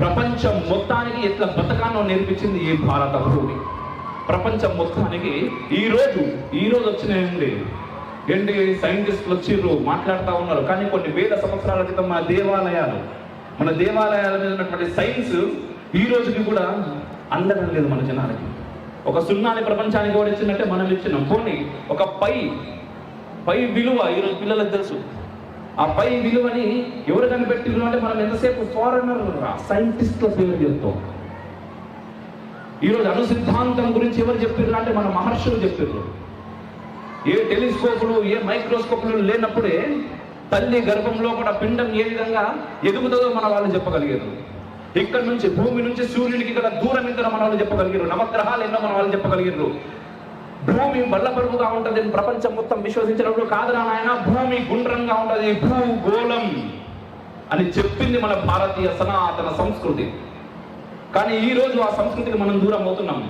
ప్రపంచం మొత్తానికి ఎట్లా బతకానో నేర్పించింది ఈ భారత భూమి ప్రపంచం మొత్తానికి ఈ రోజు ఈ రోజు వచ్చిన ఏంటి సైంటిస్టులు వచ్చిర్రు మాట్లాడుతూ ఉన్నారు. కానీ కొన్ని వేల సంవత్సరాల క్రితం మన దేవాలయాలు మన దేవాలయాల మీద ఉన్నటువంటి సైన్స్ ఈ రోజుకి కూడా అందడం లేదు మన జనాలకి. ఒక సున్నాని ప్రపంచానికి కూడా ఇచ్చినట్టే మనం ఇచ్చినాం. పోనీ ఒక పై పై విలువ ఈరోజు పిల్లలకు తెలుసు. ఆ పై విలువని ఎవరు కనిపెట్టిరు అంటే మనం ఎంతసేపు ఫారెనర్ సైంటిస్ట్ల పేరు చెప్తాం. ఈరోజు అణు సిద్ధాంతం గురించి ఎవరు చెప్పారు అంటే మన మహర్షులు చెప్పారు ఏ టెలిస్కోపులు ఏ మైక్రోస్కోపులు లేనప్పుడే తల్లి గర్భంలో కూడా పిండం ఏ విధంగా ఎదుగుతుందో మన వాళ్ళు చెప్పగలిగారు. ఇక్కడ నుంచి భూమి నుంచి సూర్యునికి ఇక్కడ దూరం ఇంత మన వాళ్ళు చెప్పగలిగారు. నవగ్రహాలు ఎన్నో మన వాళ్ళు చెప్పగలిగారు. భూమి బల్లపరుపుగా ఉంటది ప్రపంచం మొత్తం విశ్వసించినప్పుడు కాదురా నాయన భూమి గుండ్రంగా ఉంటుంది భూగోళం అని చెప్పింది మన భారతీయ సనాతన సంస్కృతి. కానీ ఈరోజు ఆ సంస్కృతికి మనం దూరం అవుతున్నాం.